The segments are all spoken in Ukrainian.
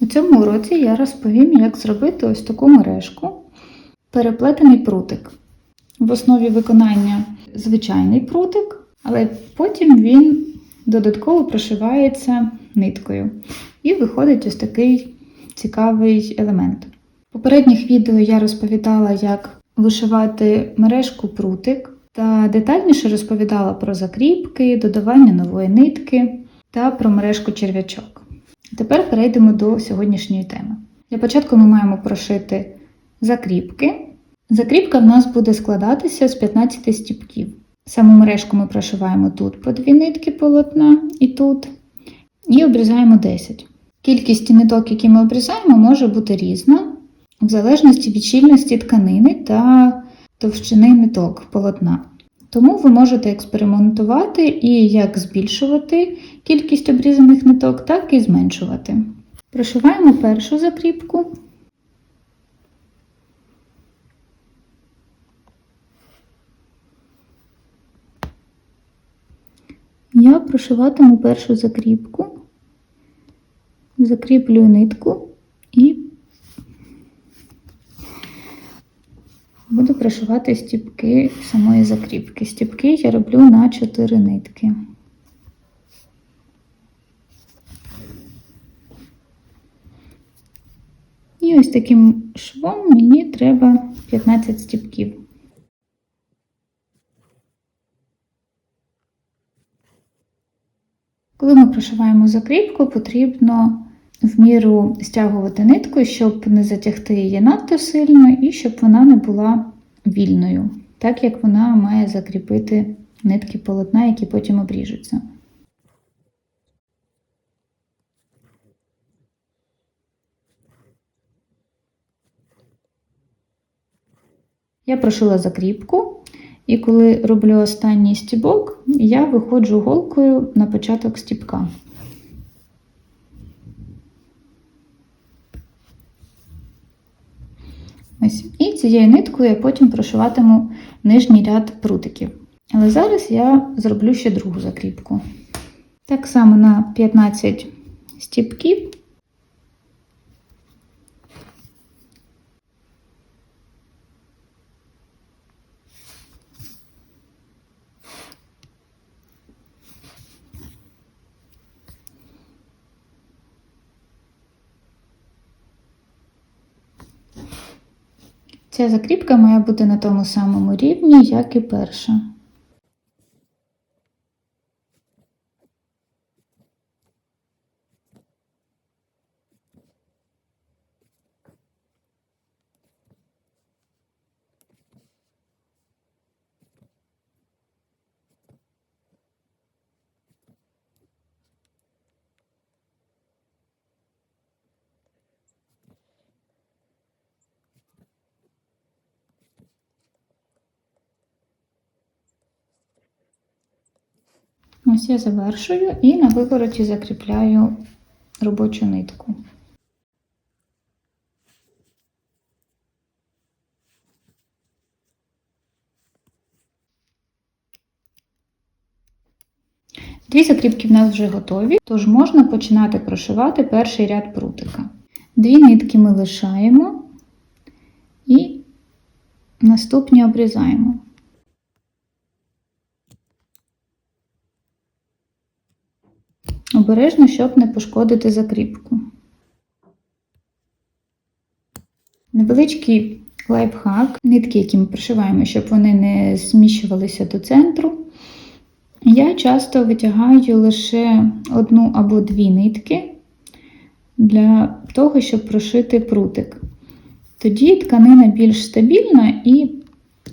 У цьому уроці я розповім, як зробити ось таку мережку, переплетений прутик. В основі виконання звичайний прутик, але потім він додатково прошивається ниткою. І виходить ось такий цікавий елемент. В попередніх відео я розповідала, як вишивати мережку прутик та детальніше розповідала про закріпки, додавання нової нитки та про мережку черв'ячок. Тепер перейдемо до сьогоднішньої теми. Для початку ми маємо прошити закріпки. Закріпка в нас буде складатися з 15 стіпків. Саму мережку ми прошиваємо тут по дві нитки полотна і тут, і обрізаємо 10. Кількість ниток, які ми обрізаємо, може бути різна, в залежності від щільності тканини та товщини ниток полотна. Тому ви можете експериментувати і як збільшувати кількість обрізаних ниток, так і зменшувати. Прошиваємо першу закріпку. Я прошиватиму першу закріпку, закріплюю нитку і буду прошивати стіпки самої закріпки. Стіпки я роблю на 4 нитки. І ось таким швом мені треба 15 стіпків. Коли ми прошиваємо закріпку, потрібно в міру стягувати нитку, щоб не затягти її надто сильно і щоб вона не була вільною, так як вона має закріпити нитки полотна, які потім обріжуться. Я прошила закріпку, і коли роблю останній стібок, я виходжу голкою на початок стібка. Ось. І цією ниткою я потім прошиватиму нижній ряд прутиків. Але зараз я зроблю ще другу закріпку. Так само на 15 стібків. Ця закріпка має бути на тому самому рівні, як і перша. Ось я завершую і на вивороті закріпляю робочу нитку. Дві закріпки в нас вже готові, тож можна починати прошивати перший ряд прутика. Дві нитки ми лишаємо і наступні обрізаємо. Обережно, щоб не пошкодити закріпку. Невеличкий лайфхак, нитки, які ми пришиваємо, щоб вони не зміщувалися до центру. Я часто витягаю лише одну або дві нитки для того, щоб прошити прутик. Тоді тканина більш стабільна і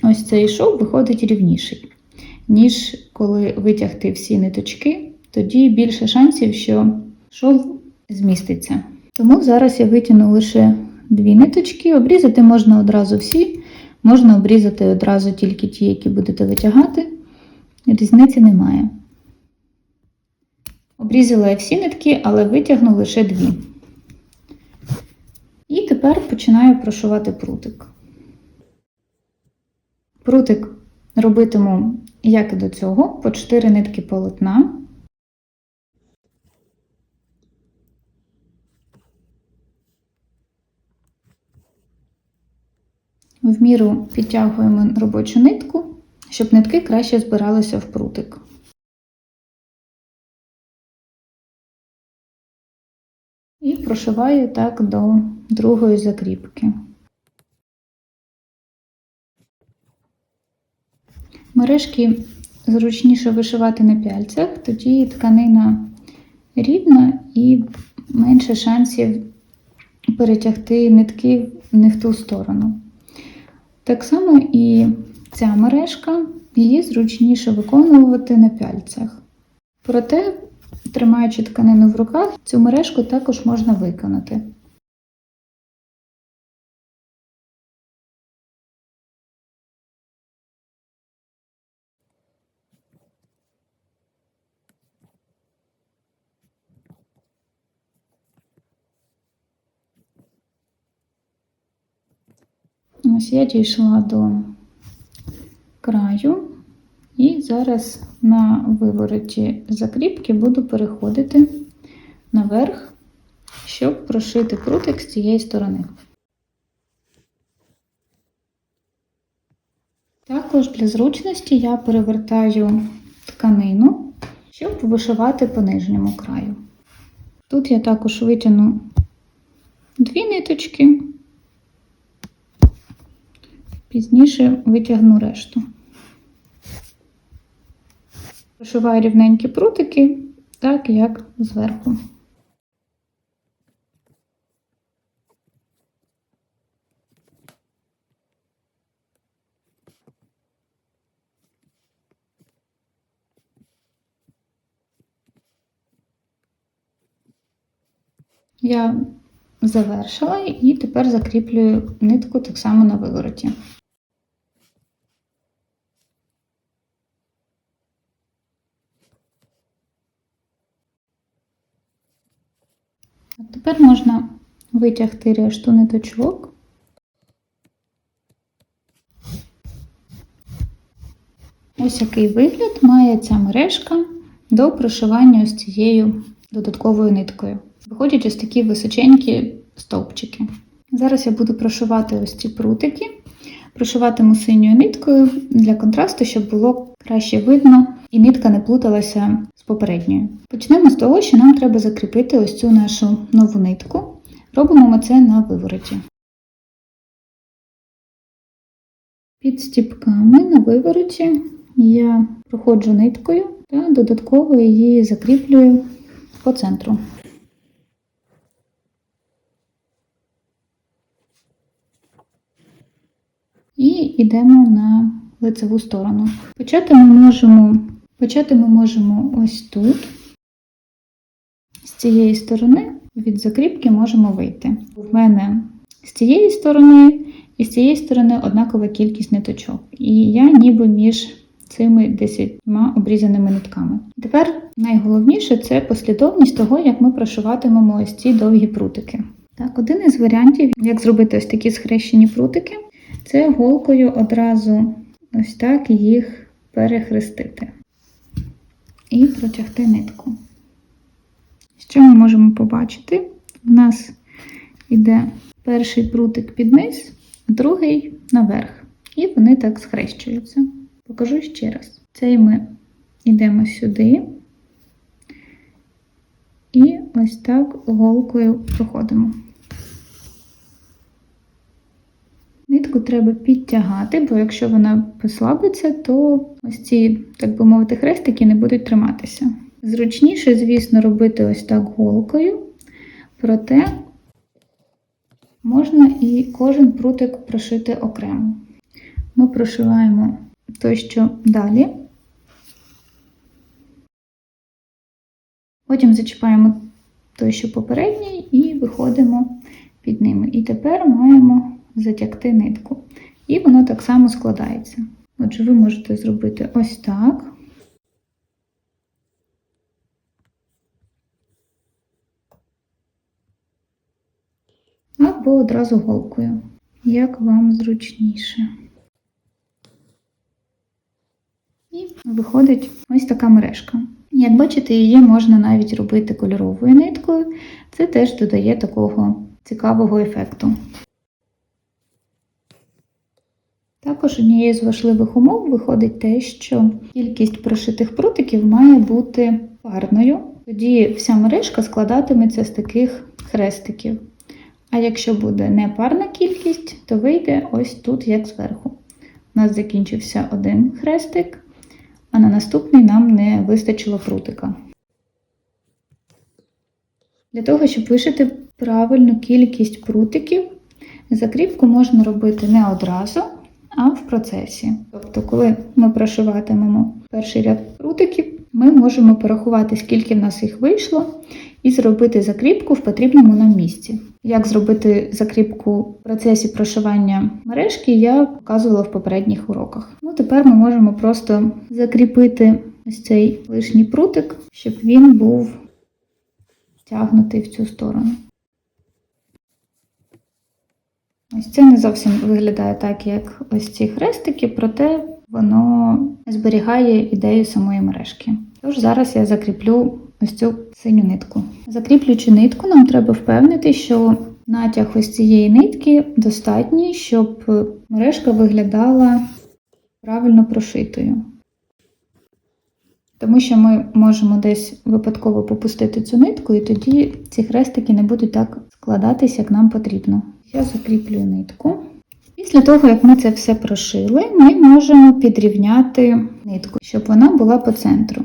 ось цей шов виходить рівніший, ніж коли витягти всі ниточки тоді більше шансів, що шов зміститься. Тому зараз я витягну лише дві ниточки, обрізати можна одразу всі, можна обрізати одразу тільки ті, які будете витягати. Різниці немає. Обрізала я всі нитки, але витягну лише дві. І тепер починаю прошивати прутик. Прутик робитиму, як і до цього, по 4 нитки полотна. В міру підтягуємо робочу нитку, щоб нитки краще збиралися в прутик. І прошиваю так до другої закріпки. Мережки зручніше вишивати на пяльцях, тоді тканина рівна і менше шансів перетягти нитки не в ту сторону. Так само і ця мережка, її зручніше виконувати на пяльцях. Проте, тримаючи тканину в руках, цю мережку також можна виконати. Ось я дійшла до краю, і зараз на вивороті закріпки буду переходити наверх, щоб прошити прутик з цієї сторони. Також для зручності я перевертаю тканину, щоб вишивати по нижньому краю. Тут я також витягну дві ниточки. Пізніше витягну решту. Прошиваю рівненькі прутики, так як зверху. Я завершила і тепер закріплюю нитку так само на вивороті. Тепер можна витягти решту ниточок. Ось який вигляд має ця мережка до прошивання ось цією додатковою ниткою. Виходять ось такі височенькі стовпчики. Зараз я буду прошивати ось ці прутики, прошиватиму синьою ниткою для контрасту, щоб було краще видно і нитка не плуталася з попередньою. Почнемо з того, що нам треба закріпити ось цю нашу нову нитку. Робимо ми це на вивороті. Під стіпками на вивороті я проходжу ниткою та додатково її закріплюю по центру. І йдемо на лицеву сторону. Почати ми можемо, почати ми можемо ось тут. З цієї сторони від закріпки можемо вийти. У мене з цієї сторони і з цієї сторони однакова кількість ниточок. І я ніби між цими десятьма обрізаними нитками. Тепер найголовніше це послідовність того, як ми прошиватимемо ось ці довгі прутики. Так, один із варіантів, як зробити ось такі схрещені прутики, це голкою одразу ось так їх перехрестити і протягти нитку. Що ми можемо побачити? У нас йде перший прутик під низ, другий наверх. І вони так схрещуються. Покажу ще раз. Цей ми йдемо сюди і ось так голкою проходимо. Нитку треба підтягати, бо якщо вона послабиться, то ось ці, так би мовити, хрестики не будуть триматися. Зручніше, звісно, робити ось так голкою, проте можна і кожен прутик прошити окремо. Ми прошиваємо той, що далі. Потім зачіпаємо той, що попередній, і виходимо під ними. І тепер маємо затягти нитку. І воно так само складається. Отже, ви можете зробити ось так. Або одразу голкою, як вам зручніше. І виходить ось така мережка. Як бачите, її можна навіть робити кольоровою ниткою. Це теж додає такого цікавого ефекту. Також однією з важливих умов виходить те, що кількість прошитих прутиків має бути парною. Тоді вся мережка складатиметься з таких хрестиків. А якщо буде непарна кількість, то вийде ось тут, як зверху. У нас закінчився один хрестик, а на наступний нам не вистачило прутика. Для того, щоб вишити правильну кількість прутиків, закріпку можна робити не одразу, а в процесі. Тобто, коли ми прошиватимемо перший ряд прутиків, ми можемо порахувати, скільки в нас їх вийшло, і зробити закріпку в потрібному нам місці. Як зробити закріпку в процесі прошивання мережки, я показувала в попередніх уроках. Ну, тепер ми можемо просто закріпити ось цей лишній прутик, щоб він був тягнутий в цю сторону. Ось це не зовсім виглядає так, як ось ці хрестики, проте воно зберігає ідею самої мережки. Тож зараз я закріплю ось цю синю нитку. Закріплюючи нитку, нам треба впевнити, що натяг ось цієї нитки достатній, щоб мережка виглядала правильно прошитою. Тому що ми можемо десь випадково попустити цю нитку, і тоді ці хрестики не будуть так складатись, як нам потрібно. Я закріплюю нитку. Після того, як ми це все прошили, ми можемо підрівняти нитку, щоб вона була по центру.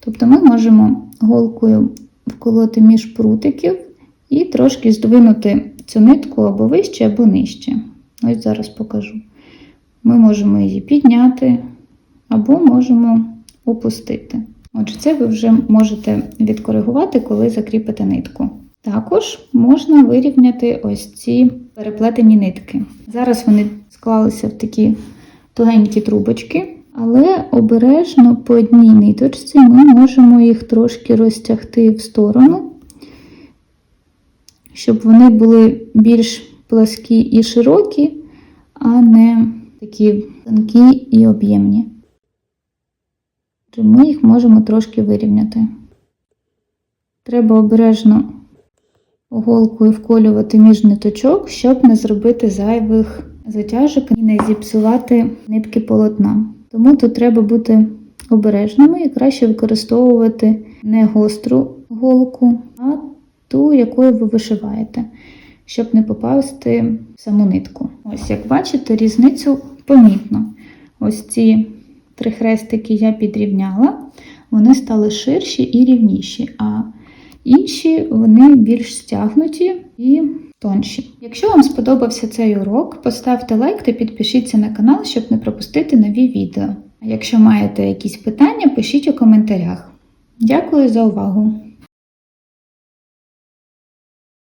Тобто ми можемо голкою вколоти між прутиків і трошки здвинути цю нитку або вище, або нижче. Ось зараз покажу. Ми можемо її підняти або можемо опустити. Отже, це ви вже можете відкоригувати, коли закріпите нитку. Також можна вирівняти ось ці переплетені нитки. Зараз вони склалися в такі тугенькі трубочки, але обережно по одній ниточці ми можемо їх трошки розтягти в сторону, щоб вони були більш пласкі і широкі, а не такі тонкі і об'ємні. Ми їх можемо трошки вирівняти. Треба обережно голкою вколювати між ниточок, щоб не зробити зайвих затяжок і не зіпсувати нитки полотна. Тому тут треба бути обережними і краще використовувати не гостру голку, а ту, якою ви вишиваєте, щоб не попасти в саму нитку. Ось, як бачите, різницю помітно. Ось ці три хрестики я підрівняла, вони стали ширші і рівніші. а Інші вони більш стягнуті і тонші. Якщо вам сподобався цей урок, поставте лайк та підпишіться на канал, щоб не пропустити нові відео. А якщо маєте якісь питання, пишіть у коментарях. Дякую за увагу!